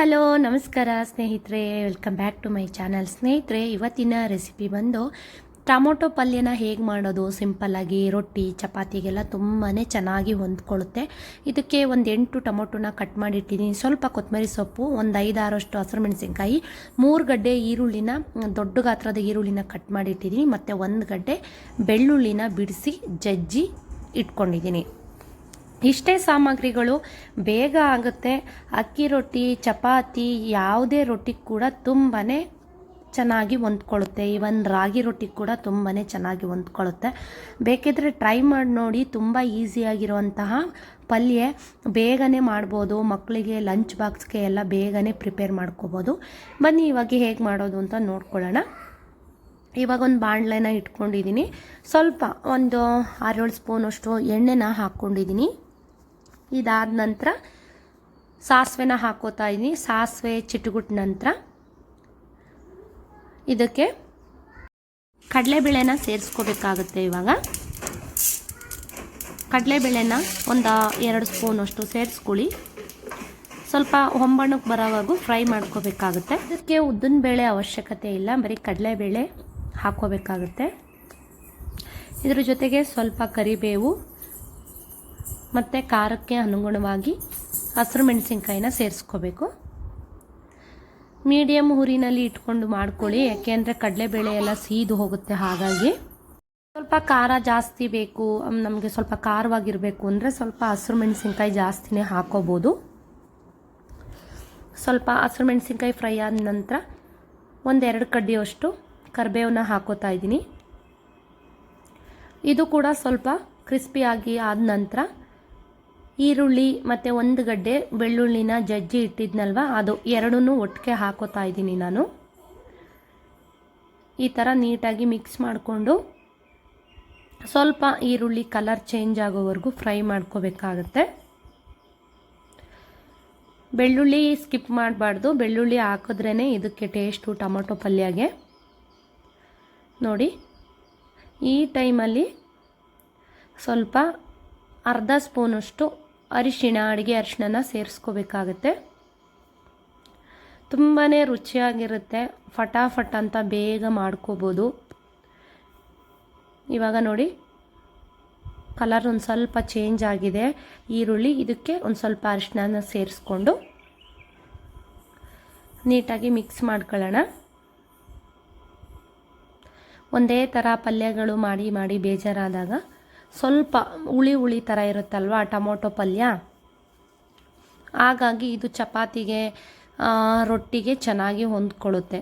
Hello, ನಮಸ್ಕಾರ ಸ್ನೇಹಿತರೆ. Welcome back to my channel ಸ್ನೇಹಿತರೆ, ಇವತ್ತಿನ ರೆಸಿಪಿ ಬಂದು ಟೊಮೊಟೊ ಪಲ್ಯನ ಹೇಗೆ ಮಾಡೋದು? ಸಿಂಪಲ್ಲಾಗಿ ರೊಟ್ಟಿ, ಚಪಾತಿಗೆಲ್ಲ ತುಂಬಾ ಚೆನ್ನಾಗಿ ಹೊಂದ್ಕೊಳ್ಳುತ್ತೆ. ಇದಕ್ಕೆ ಒಂದು ಎಂಟು ಟೊಮೊಟೊನ ಕಟ್ ಮಾಡಿಟ್ಟಿದ್ದೀನಿ. ಸ್ವಲ್ಪ ಕೊತ್ತಂಬರಿ ಸೊಪ್ಪು, ಒಂದು ಐದಾರಷ್ಟು ಹಸಿರು ಮೆಣಸಿನ್ಕಾಯಿ ಮೂರು ಗಡ್ಡೆ ಈರುಳ್ಳಿನ, ದೊಡ್ಡ ಗಾತ್ರದ ಈರುಳ್ಳಿನ ಕಟ್ ಮಾಡಿಟ್ಟಿದ್ದೀನಿ. ಮತ್ತು ಒಂದು ಗಡ್ಡೆ ಬೆಳ್ಳುಳ್ಳಿನ ಬಿಡಿಸಿ ಜಜ್ಜಿ ಇಟ್ಕೊಂಡಿದ್ದೀನಿ. ಇಷ್ಟೇ ಸಾಮಗ್ರಿಗಳು ಬೇಗ ಆಗುತ್ತೆ. ಅಕ್ಕಿ ರೊಟ್ಟಿ, ಚಪಾತಿ, ಯಾವುದೇ ರೊಟ್ಟಿ ಕೂಡ ತುಂಬಾ ಚೆನ್ನಾಗಿ ಹೊಂದ್ಕೊಳ್ಳುತ್ತೆ. ಇವನ್ ರಾಗಿ ರೊಟ್ಟಿ ಕೂಡ ತುಂಬಾ ಚೆನ್ನಾಗಿ ಹೊಂದ್ಕೊಳ್ಳುತ್ತೆ. ಬೇಕಿದ್ರೆ ಟ್ರೈ ಮಾಡಿ ನೋಡಿ. ತುಂಬ ಈಸಿಯಾಗಿರುವಂತಹ ಪಲ್ಯ. ಬೇಗನೆ ಮಾಡ್ಬೋದು. ಮಕ್ಕಳಿಗೆ ಲಂಚ್ ಬಾಕ್ಸ್ಗೆ ಎಲ್ಲ ಬೇಗನೆ ಪ್ರಿಪೇರ್ ಮಾಡ್ಕೋಬೋದು. ಬನ್ನಿ, ಇವಾಗ ಹೇಗೆ ಮಾಡೋದು ಅಂತ ನೋಡ್ಕೊಳ್ಳೋಣ. ಇವಾಗ ಒಂದು ಬಾಣಲೆನ ಇಟ್ಕೊಂಡಿದ್ದೀನಿ ಸ್ವಲ್ಪ ಒಂದು ಆರೇಳು ಸ್ಪೂನಷ್ಟು ಎಣ್ಣೆನ ಹಾಕ್ಕೊಂಡಿದ್ದೀನಿ ಇದಾದ ನಂತರ ಸಾಸಿವೆನ ಹಾಕೋತಾ ಇದ್ದೀನಿ ಸಾಸಿವೆ ಚಿಟುಗುಟ್ಟ ನಂತರ. ಇದಕ್ಕೆ ಕಡಲೆಬೇಳೆನ ಸೇರಿಸ್ಕೋಬೇಕಾಗುತ್ತೆ ಇವಾಗ. ಕಡಲೆಬೇಳೆನ ಒಂದು ಎರಡು ಸ್ಪೂನಷ್ಟು ಸೇರಿಸ್ಕೊಳ್ಳಿ. ಸ್ವಲ್ಪ ಹೊಂಬಣ್ಣಕ್ಕೆ ಬರೋವಾಗೂ ಫ್ರೈ ಮಾಡ್ಕೋಬೇಕಾಗುತ್ತೆ. ಇದಕ್ಕೆ ಉದ್ದಿನ ಬೇಳೆ ಅವಶ್ಯಕತೆ ಇಲ್ಲ. ಬರೀ ಕಡಲೆಬೇಳೆ ಹಾಕ್ಕೋಬೇಕಾಗುತ್ತೆ. ಇದ್ರ ಜೊತೆಗೆ ಸ್ವಲ್ಪ ಕರಿಬೇವು ಮತ್ತು ಖಾರಕ್ಕೆ ಅನುಗುಣವಾಗಿ ಹಸಿರು ಮೆಣಸಿನ್ಕಾಯಿನ ಸೇರಿಸ್ಕೋಬೇಕು. ಮೀಡಿಯಮ್ ಹುರಿನಲ್ಲಿ ಇಟ್ಕೊಂಡು ಮಾಡ್ಕೊಳ್ಳಿ ಯಾಕೆಂದರೆ ಕಡಲೆಬೇಳೆ ಎಲ್ಲ ಸೀದು ಹೋಗುತ್ತೆ ಹಾಗಾಗಿ. ಸ್ವಲ್ಪ ಖಾರ ಜಾಸ್ತಿ ಬೇಕು ನಮಗೆ ಸ್ವಲ್ಪ ಖಾರವಾಗಿರಬೇಕು ಅಂದರೆ ಸ್ವಲ್ಪ ಹಸಿರು ಮೆಣಸಿನ್ಕಾಯಿ ಜಾಸ್ತಿನೇ ಹಾಕೋಬೋದು. ಸ್ವಲ್ಪ ಹಸಿರು ಮೆಣಸಿನ್ಕಾಯಿ ಫ್ರೈ ಆದ ನಂತರ ಒಂದೆರಡು ಕಡ್ಡಿಯಷ್ಟು ಕರಿಬೇವನ್ನ ಹಾಕೋತಾ ಇದ್ದೀನಿ. ಇದು ಕೂಡ ಸ್ವಲ್ಪ ಕ್ರಿಸ್ಪಿಯಾಗಿ ಆದ ನಂತರ ಈರುಳ್ಳಿ ಮತ್ತು ಒಂದು ಗಡ್ಡೆ ಬೆಳ್ಳುಳ್ಳಿನ ಜಜ್ಜಿ ಇಟ್ಟಿದ್ನಲ್ವ? ಅದು ಎರಡನ್ನೂ ಒಟ್ಟಿಗೆ ಹಾಕೋತಾ ಇದ್ದೀನಿ ನಾನು. ಈ ಥರ ನೀಟಾಗಿ ಮಿಕ್ಸ್ ಮಾಡಿಕೊಂಡು ಸ್ವಲ್ಪ ಈರುಳ್ಳಿ ಕಲರ್ ಚೇಂಜ್ ಆಗೋವರೆಗೂ ಫ್ರೈ ಮಾಡ್ಕೋಬೇಕಾಗತ್ತೆ. ಬೆಳ್ಳುಳ್ಳಿ ಸ್ಕಿಪ್ ಮಾಡಬಾರ್ದು. ಬೆಳ್ಳುಳ್ಳಿ ಹಾಕಿದ್ರೇ ಇದಕ್ಕೆ ಟೇಸ್ಟು ಟೊಮೊಟೊ ಪಲ್ಯಗೆ. ನೋಡಿ, ಈ ಟೈಮಲ್ಲಿ ಸ್ವಲ್ಪ ಅರ್ಧ ಸ್ಪೂನಷ್ಟು ಅರಿಶಿಣ, ಅಡುಗೆ ಅರಿಶಿಣನ ಸೇರಿಸ್ಕೋಬೇಕಾಗತ್ತೆ. ತುಂಬಾ ರುಚಿಯಾಗಿರುತ್ತೆ. ಫಟಾಫಟ್ ಅಂತ ಬೇಗ ಮಾಡ್ಕೋಬೋದು. ಇವಾಗ ನೋಡಿ, ಕಲರ್ ಒಂದು ಸ್ವಲ್ಪ ಚೇಂಜ್ ಆಗಿದೆ. ಈರುಳ್ಳಿ, ಇದಕ್ಕೆ ಒಂದು ಸ್ವಲ್ಪ ಅರಿಶಿಣನ ಸೇರಿಸ್ಕೊಂಡು ನೀಟಾಗಿ ಮಿಕ್ಸ್ ಮಾಡ್ಕೊಳ್ಳೋಣ. ಒಂದೇ ಥರ ಪಲ್ಯಗಳು ಮಾಡಿ ಮಾಡಿ ಬೇಜಾರಾದಾಗ ಸ್ವಲ್ಪ ಹುಳಿ ಹುಳಿ ಥರ ಇರುತ್ತಲ್ವ ಟೊಮೊಟೊ ಪಲ್ಯ? ಹಾಗಾಗಿ ಇದು ಚಪಾತಿಗೆ ರೊಟ್ಟಿಗೆ ಚೆನ್ನಾಗಿ ಹೊಂದ್ಕೊಳ್ಳುತ್ತೆ.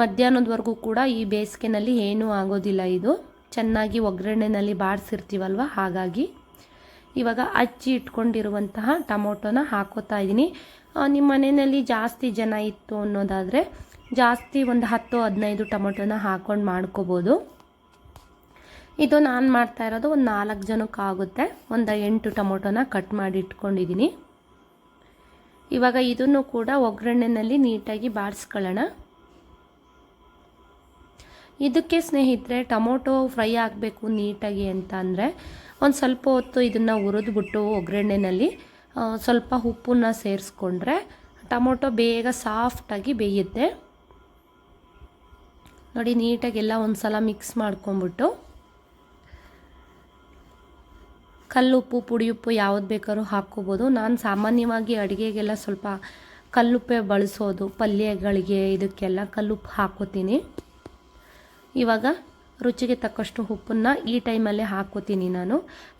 ಮಧ್ಯಾಹ್ನದವರೆಗೂ ಕೂಡ ಈ ಬೇಸಿಗೆನಲ್ಲಿ ಏನೂ ಆಗೋದಿಲ್ಲ ಇದು. ಚೆನ್ನಾಗಿ ಒಗ್ಗರಣೆನಲ್ಲಿ ಬಾಡಿಸಿರ್ತೀವಲ್ವ ಹಾಗಾಗಿ ಇವಾಗ ಅಚ್ಚಿ ಇಟ್ಕೊಂಡಿರುವಂತಹ ಟೊಮೊಟೊನ ಹಾಕೋತಾ ಇದ್ದೀನಿ ನಿಮ್ಮ ಮನೆಯಲ್ಲಿ ಜಾಸ್ತಿ ಜನ ಇತ್ತು ಅನ್ನೋದಾದರೆ ಜಾಸ್ತಿ ಒಂದು ಹತ್ತು ಹದಿನೈದು ಟೊಮೊಟೊನ ಹಾಕ್ಕೊಂಡು ಮಾಡ್ಕೋಬೋದು. ಇದು ನಾನು ಮಾಡ್ತಾ ಇರೋದು ಒಂದು ನಾಲ್ಕು ಜನಕ್ಕೆ ಆಗುತ್ತೆ. ಒಂದು ಎಂಟು ಟೊಮೊಟೊನ ಕಟ್ ಮಾಡಿ ಇಟ್ಕೊಂಡಿದ್ದೀನಿ ಇವಾಗ ಇದನ್ನು ಕೂಡ ಒಗ್ಗರಣೆನಲ್ಲಿ ನೀಟಾಗಿ ಬಾಡಿಸ್ಕೊಳ್ಳೋಣ ಇದಕ್ಕೆ ಸ್ನೇಹಿತರೆ, ಟೊಮೊಟೊ ಫ್ರೈ ಆಗಬೇಕು ನೀಟಾಗಿ ಅಂತ ಅಂದರೆ ಒಂದು ಸ್ವಲ್ಪ ಹೊತ್ತು ಇದನ್ನು ಹುರಿದ್ಬಿಟ್ಟು ಒಗ್ಗರಣೆನಲ್ಲಿ ಸ್ವಲ್ಪ ಉಪ್ಪನ್ನ ಸೇರಿಸ್ಕೊಂಡ್ರೆ ಟೊಮೊಟೊ ಬೇಗ ಸಾಫ್ಟಾಗಿ ಬೇಯುತ್ತೆ. ನೋಡಿ, ನೀಟಾಗಿ ಎಲ್ಲ ಒಂದು ಸಲ ಮಿಕ್ಸ್ ಮಾಡ್ಕೊಂಬಿಟ್ಟು ಕಲ್ಲುಪ್ಪು, ಪುಡಿಯುಪ್ಪು ಯಾವ್ದು ಬೇಕಾದ್ರೂ ಹಾಕ್ಕೋಬೋದು. ನಾನು ಸಾಮಾನ್ಯವಾಗಿ ಅಡುಗೆಗೆಲ್ಲ ಸ್ವಲ್ಪ ಕಲ್ಲುಪ್ಪೆ ಬಳಸೋದು, ಪಲ್ಯಗಳಿಗೆ ಇದಕ್ಕೆಲ್ಲ ಕಲ್ಲುಪ್ಪು ಹಾಕೋತೀನಿ ಇವಾಗ ರುಚಿಗೆ ತಕ್ಕಷ್ಟು ಉಪ್ಪನ್ನು ಈ ಟೈಮಲ್ಲೇ ಹಾಕೋತೀನಿ ನಾನು.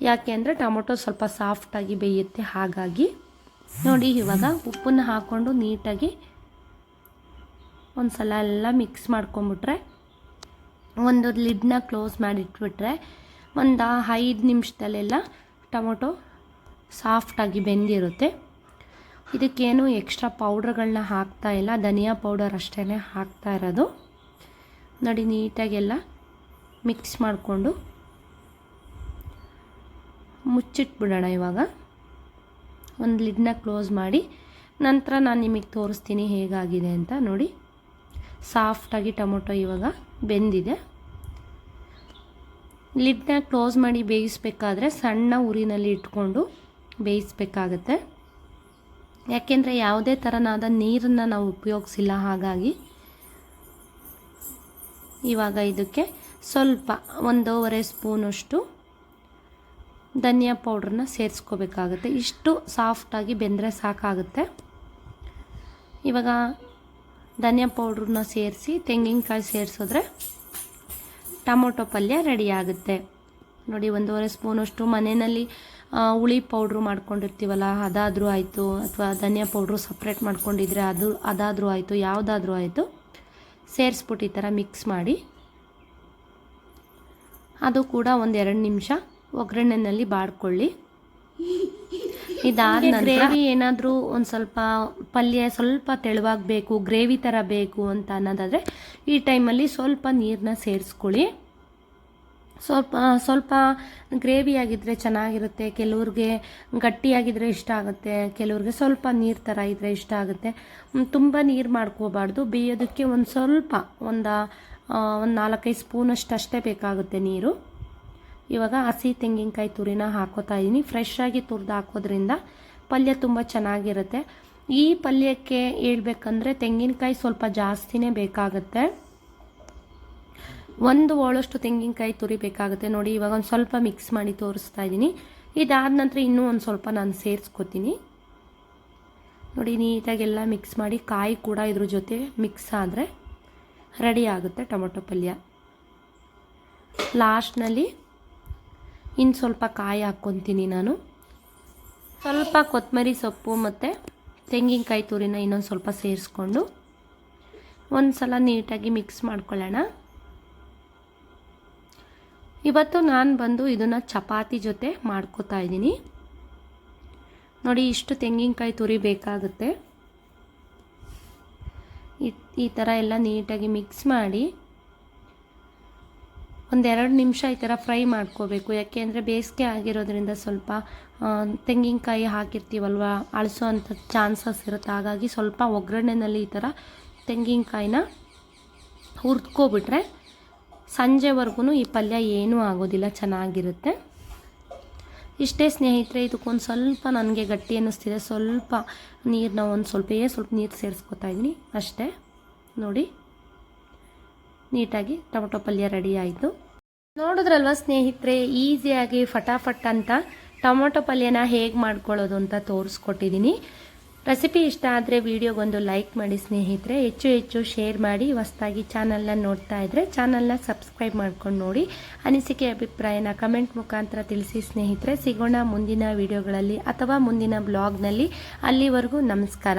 ಯಾಕೆ ಅಂದರೆ ಟೊಮೊಟೊ ಸ್ವಲ್ಪ ಸಾಫ್ಟಾಗಿ ಬೇಯುತ್ತೆ, ಹಾಗಾಗಿ. ನೋಡಿ, ಇವಾಗ ಉಪ್ಪನ್ನು ಹಾಕ್ಕೊಂಡು ನೀಟಾಗಿ ಒಂದು ಸಲ ಎಲ್ಲ ಮಿಕ್ಸ್ ಮಾಡ್ಕೊಂಬಿಟ್ರೆ ಒಂದು ಲಿಡ್ನ ಕ್ಲೋಸ್ ಮಾಡಿಟ್ಬಿಟ್ರೆ ಒಂದು ಐದು ನಿಮಿಷದಲ್ಲೆಲ್ಲ ಟೊಮೊಟೊ ಸಾಫ್ಟಾಗಿ ಬೆಂದಿರುತ್ತೆ. ಇದಕ್ಕೇನು ಎಕ್ಸ್ಟ್ರಾ ಪೌಡ್ರ್ಗಳನ್ನ ಹಾಕ್ತಾ ಇಲ್ಲ. ಧನಿಯಾ ಪೌಡರ್ ಅಷ್ಟೇ ಹಾಕ್ತಾ ಇರೋದು. ನೋಡಿ, ನೀಟಾಗೆಲ್ಲ ಮಿಕ್ಸ್ ಮಾಡಿಕೊಂಡು ಮುಚ್ಚಿಟ್ಬಿಡೋಣ ಇವಾಗ. ಒಂದು ಲಿಡ್ನ ಕ್ಲೋಸ್ ಮಾಡಿ ನಂತರ ನಾನು ನಿಮಗೆ ತೋರಿಸ್ತೀನಿ ಹೇಗಾಗಿದೆ ಅಂತ ನೋಡಿ. ಸಾಫ್ಟಾಗಿ ಟೊಮೊಟೊ ಇವಾಗ ಬೆಂದಿದೆ. ಲಿಡ್ನ ಕ್ಲೋಸ್ ಮಾಡಿ ಬೇಯಿಸ್ಬೇಕಾದ್ರೆ ಸಣ್ಣ ಉರಿನಲ್ಲಿ ಇಟ್ಕೊಂಡು ಬೇಯಿಸ್ಬೇಕಾಗತ್ತೆ. ಯಾಕೆಂದರೆ ಯಾವುದೇ ಥರನಾದ ನೀರನ್ನು ನಾವು ಉಪಯೋಗಿಸಿಲ್ಲ ಹಾಗಾಗಿ ಇವಾಗ ಇದಕ್ಕೆ ಸ್ವಲ್ಪ ಒಂದೂವರೆ ಸ್ಪೂನಷ್ಟು ಧನಿಯಾ ಪೌಡ್ರನ್ನ ಸೇರಿಸ್ಕೋಬೇಕಾಗತ್ತೆ. ಇಷ್ಟು ಸಾಫ್ಟಾಗಿ ಬೆಂದರೆ ಸಾಕಾಗುತ್ತೆ. ಇವಾಗ ಧನಿಯಾ ಪೌಡ್ರನ್ನ ಸೇರಿಸಿ ತೆಂಗಿನಕಾಯಿ ಸೇರಿಸಿದ್ರೆ ಟೊಮೊಟೊ ಪಲ್ಯ ರೆಡಿ ಆಗುತ್ತೆ ನೋಡಿ, ಒಂದೂವರೆ ಸ್ಪೂನಷ್ಟು ಮನೆಯಲ್ಲಿ ಹುಳಿ ಪೌಡ್ರು ಮಾಡ್ಕೊಂಡಿರ್ತೀವಲ್ಲ, ಅದಾದರೂ ಆಯಿತು, ಅಥವಾ ಧನಿಯಾ ಪೌಡ್ರು ಸಪ್ರೇಟ್ ಮಾಡ್ಕೊಂಡಿದ್ರೆ ಅದು, ಅದಾದರೂ ಆಯಿತು, ಯಾವುದಾದ್ರೂ ಆಯಿತು, ಸೇರಿಸ್ಬಿಟ್ಟು ಈ ಥರ ಮಿಕ್ಸ್ ಮಾಡಿ, ಅದು ಕೂಡ ಒಂದು ಎರಡು ನಿಮಿಷ ಒಗ್ಗರಣೆಯಲ್ಲಿ ಬಾಡ್ಕೊಳ್ಳಿ. ಇದಾದ ಗ್ರೇವಿ ಏನಾದರೂ ಒಂದ್ ಸ್ವಲ್ಪ ಪಲ್ಯ ಸ್ವಲ್ಪ ತೆಳುವಾಗಬೇಕು ಗ್ರೇವಿ ಥರ ಬೇಕು ಅಂತ ಅನ್ನೋದಾದರೆ ಈ ಟೈಮಲ್ಲಿ ಸ್ವಲ್ಪ ನೀರನ್ನ ಸೇರಿಸ್ಕೊಳ್ಳಿ. ಸ್ವಲ್ಪ ಸ್ವಲ್ಪ ಗ್ರೇವಿ ಆಗಿದ್ರೆ ಚೆನ್ನಾಗಿರುತ್ತೆ ಕೆಲವ್ರಿಗೆ ಗಟ್ಟಿಯಾಗಿದ್ದರೆ ಇಷ್ಟ ಆಗುತ್ತೆ ಕೆಲವ್ರಿಗೆ ಸ್ವಲ್ಪ ನೀರು ಥರ ಇದ್ದರೆ ಇಷ್ಟ ಆಗುತ್ತೆ. ತುಂಬಾ ತುಂಬ ನೀರು ಮಾಡ್ಕೋಬಾರ್ದು ಬೇಯೋದಕ್ಕೆ ಒಂದು ಸ್ವಲ್ಪ ಒಂದು ಒಂದು ನಾಲ್ಕೈದು ಸ್ಪೂನಷ್ಟು ಅಷ್ಟೇ ಬೇಕಾಗುತ್ತೆ ನೀರು. ಇವಾಗ ಹಸಿ ತೆಂಗಿನಕಾಯಿ ತುರಿನ ಹಾಕೋತಾ ಇದ್ದೀನಿ ಫ್ರೆಶ್ ಆಗಿ ತುರಿದು ಹಾಕೋದ್ರಿಂದ ಪಲ್ಯ ತುಂಬ ಚೆನ್ನಾಗಿರುತ್ತೆ. ಈ ಪಲ್ಯಕ್ಕೆ ಹೇಳ್ಬೇಕಂದ್ರೆ ತೆಂಗಿನಕಾಯಿ ಸ್ವಲ್ಪ ಜಾಸ್ತಿನೇ ಬೇಕಾಗುತ್ತೆ. ಒಂದು ಓಳಷ್ಟು ತೆಂಗಿನಕಾಯಿ ತುರಿ ಬೇಕಾಗುತ್ತೆ ನೋಡಿ, ಇವಾಗ ಒಂದು ಸ್ವಲ್ಪ ಮಿಕ್ಸ್ ಮಾಡಿ ತೋರಿಸ್ತಾ ಇದ್ದೀನಿ ಇದಾದ ನಂತರ ಇನ್ನೂ ಒಂದು ಸ್ವಲ್ಪ ನಾನು ಸೇರಿಸ್ಕೊತೀನಿ. ನೋಡಿ ನೀಟಾಗೆಲ್ಲ ಮಿಕ್ಸ್ ಮಾಡಿ ಕಾಯಿ ಕೂಡ ಇದ್ರ ಜೊತೆ ಮಿಕ್ಸ್ ಆದರೆ ರೆಡಿ ಆಗುತ್ತೆ ಟೊಮೊಟೊ ಪಲ್ಯ. ಲಾಸ್ಟ್ನಲ್ಲಿ ಇನ್ನು ಸ್ವಲ್ಪ ಕಾಯಿ ಹಾಕ್ಕೊತೀನಿ ನಾನು. ಸ್ವಲ್ಪ ಕೊತ್ತಂಬರಿ ಸೊಪ್ಪು ಮತ್ತು ತೆಂಗಿನಕಾಯಿ ತುರಿನ ಇನ್ನೊಂದು ಸ್ವಲ್ಪ ಸೇರಿಸ್ಕೊಂಡು ಒಂದು ಸಲ ನೀಟಾಗಿ ಮಿಕ್ಸ್ ಮಾಡ್ಕೊಳ್ಳೋಣ. ಇವತ್ತು ನಾನು ಬಂದು ಇದನ್ನು ಚಪಾತಿ ಜೊತೆ ಮಾಡ್ಕೋತಾ ಇದ್ದೀನಿ. ನೋಡಿ ಇಷ್ಟು ತೆಂಗಿನಕಾಯಿ ತುರಿ ಬೇಕಾಗುತ್ತೆ. ಈ ಈ ಥರ ಎಲ್ಲ ನೀಟಾಗಿ ಮಿಕ್ಸ್ ಮಾಡಿ ಒಂದೆರಡು ನಿಮಿಷ ಈ ಥರ ಫ್ರೈ ಮಾಡ್ಕೋಬೇಕು. ಯಾಕೆ ಅಂದರೆ ಬೇಸಿಗೆ ಆಗಿರೋದ್ರಿಂದ ಸ್ವಲ್ಪ ತೆಂಗಿನಕಾಯಿ ಹಾಕಿರ್ತೀವಲ್ವ, ಅಳಿಸೋ ಅಂಥ ಚಾನ್ಸಸ್ ಇರುತ್ತೆ. ಹಾಗಾಗಿ ಸ್ವಲ್ಪ ಒಗ್ಗರಣೆನಲ್ಲಿ ಈ ಥರ ತೆಂಗಿನಕಾಯಿನ ಹುರ್ದ್ಕೊಬಿಟ್ರೆ ಸಂಜೆವರೆಗೂ ಈ ಪಲ್ಯ ಏನೂ ಆಗೋದಿಲ್ಲ, ಚೆನ್ನಾಗಿರುತ್ತೆ. ಇಷ್ಟೇ ಸ್ನೇಹಿತರೆ, ಇದಕ್ಕೊಂದು ಸ್ವಲ್ಪ ನನಗೆ ಗಟ್ಟಿ ಅನ್ನಿಸ್ತಿದೆ. ಸ್ವಲ್ಪ ನೀರನ್ನ ಒಂದು ಸ್ವಲ್ಪೇ, ಸ್ವಲ್ಪ ನೀರು ಸೇರಿಸ್ಕೊತಾ ಇದ್ದೀನಿ. ಅಷ್ಟೇ. ನೋಡಿ. ನೀಟಾಗಿ ಟೊಮೊಟೊ ಪಲ್ಯ ರೆಡಿ ಆಯಿತು. ನೋಡಿದ್ರಲ್ವ ಸ್ನೇಹಿತರೆ, ಈಸಿಯಾಗಿ ಫಟಾಫಟ್ ಅಂತ ಟೊಮೊಟೊ ಪಲ್ಯನ ಹೇಗೆ ಮಾಡ್ಕೊಳ್ಳೋದು ಅಂತ ತೋರಿಸ್ಕೊಟ್ಟಿದ್ದೀನಿ ರೆಸಿಪಿ ಇಷ್ಟ ಆದರೆ ವಿಡಿಯೋಗೊಂದು ಲೈಕ್ ಮಾಡಿ ಸ್ನೇಹಿತರೆ. ಹೆಚ್ಚು ಹೆಚ್ಚು ಶೇರ್ ಮಾಡಿ, ಹೊಸ್ದಾಗಿ ಚಾನಲ್ನ ನೋಡ್ತಾ ಇದ್ದರೆ ಚಾನಲ್ನ ಸಬ್ಸ್ಕ್ರೈಬ್ ಮಾಡ್ಕೊಂಡು ನೋಡಿ. ಅನಿಸಿಕೆ ಅಭಿಪ್ರಾಯನ ಕಮೆಂಟ್ ಮುಖಾಂತರ ತಿಳಿಸಿ ಸ್ನೇಹಿತರೆ. ಸಿಗೋಣ ಮುಂದಿನ ವಿಡಿಯೋಗಳಲ್ಲಿ ಅಥವಾ ಮುಂದಿನ ಬ್ಲಾಗ್ನಲ್ಲಿ. ಅಲ್ಲಿವರೆಗೂ ನಮಸ್ಕಾರ.